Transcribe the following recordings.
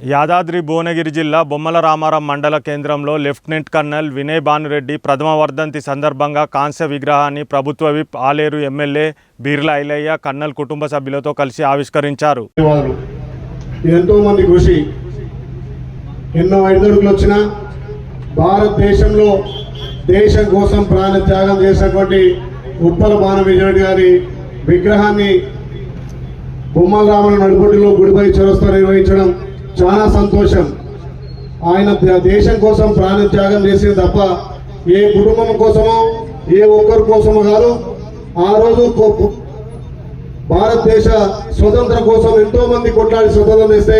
యాదాద్రి భువనగిరి జిల్లా బొమ్మల రామారం మండల కేంద్రంలో లెఫ్టినెంట్ కర్నల్ వినయ్ భానురెడ్డి ప్రథమ వర్ధంతి సందర్భంగా కాంస్య విగ్రహాన్ని ప్రభుత్వ whip Aleru MLA Beerla Ilaiah colonel కుటుంబ సభ్యులతో కలిసి ఆవిష్కరించారు. ఎంతో మంది కృషి. ఎన్నో ఎదురుకులు వచ్చిన భారతదేశంలో దేశం కోసం ప్రాణ త్యాగం చేసినటువంటి ఉప్పల భాన గారి విగ్రహాన్ని బొమ్మల రామల నడుబొడ్డులో గుడిపై చొరస్తా నిర్వహించడం చాలా సంతోషం. ఆయన దేశం కోసం ప్రాణ త్యాగం చేసింది తప్ప ఏ కుటుంబం కోసమో ఏ ఒక్కరి కోసమో కాదు ఆ రోజు కో- భారతదేశ స్వతంత్రం కోసం ఎంతో మంది కొట్లాడి స్వతంత్రం చేస్తే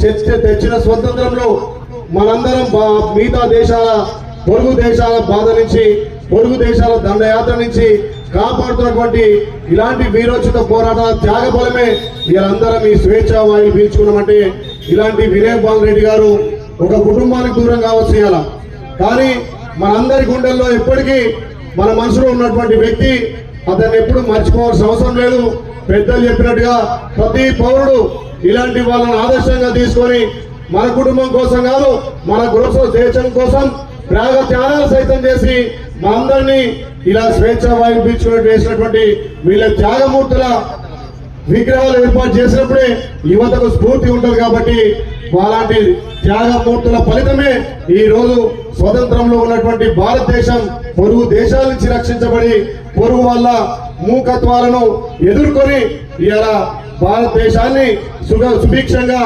చర్చ తెచ్చిన స్వతంత్రంలో మనందరం మిగతా దేశాల పొరుగు దేశాల బాధ నుంచి పొరుగు దేశాల దండయాత్ర నుంచి కాపాడుతున్నటువంటి ఇలాంటి వీరోచిత పోరాటాల త్యాగ బలమే వీరందరం ఈ స్వేచ్ఛ వాయులు పీల్చుకున్నామంటే ఇలాంటి వినయ్ భాన్ రెడ్డి గారు ఒక కుటుంబానికి దూరం కావచ్చు ఇవాళ. కానీ మనందరి గుండెల్లో ఎప్పటికీ మన మనసులో ఉన్నటువంటి వ్యక్తి అతన్ని ఎప్పుడు మర్చిపోవాల్సిన అవసరం లేదు. పెద్దలు చెప్పినట్టుగా ప్రతి పౌరుడు ఇలాంటి వాళ్ళని ఆదర్శంగా తీసుకొని మన కుటుంబం కోసం కాదు మన గృహ దేశం కోసం త్యాగ త్యాగాలు సైతం చేసి మనందరినీ ఇలా స్వేచ్ఛ వాయింపించుకున్నట్టు వేసినటువంటి వీళ్ళ త్యాగమూర్తుల విగ్రహాలు ఏర్పాటు చేసినప్పుడే యువతకు స్ఫూర్తి ఉంటుంది కాబట్టి అలాంటి త్యాగమూర్తుల ఫలితమే ఈ రోజు స్వతంత్రంలో ఉన్నటువంటి భారతదేశం పొరుగు దేశాల నుంచి రక్షించబడి పొరుగు వల్ల మూకత్వాలను ఎదుర్కొని ఇలా భారతదేశాన్ని సుగ సుభిక్షంగా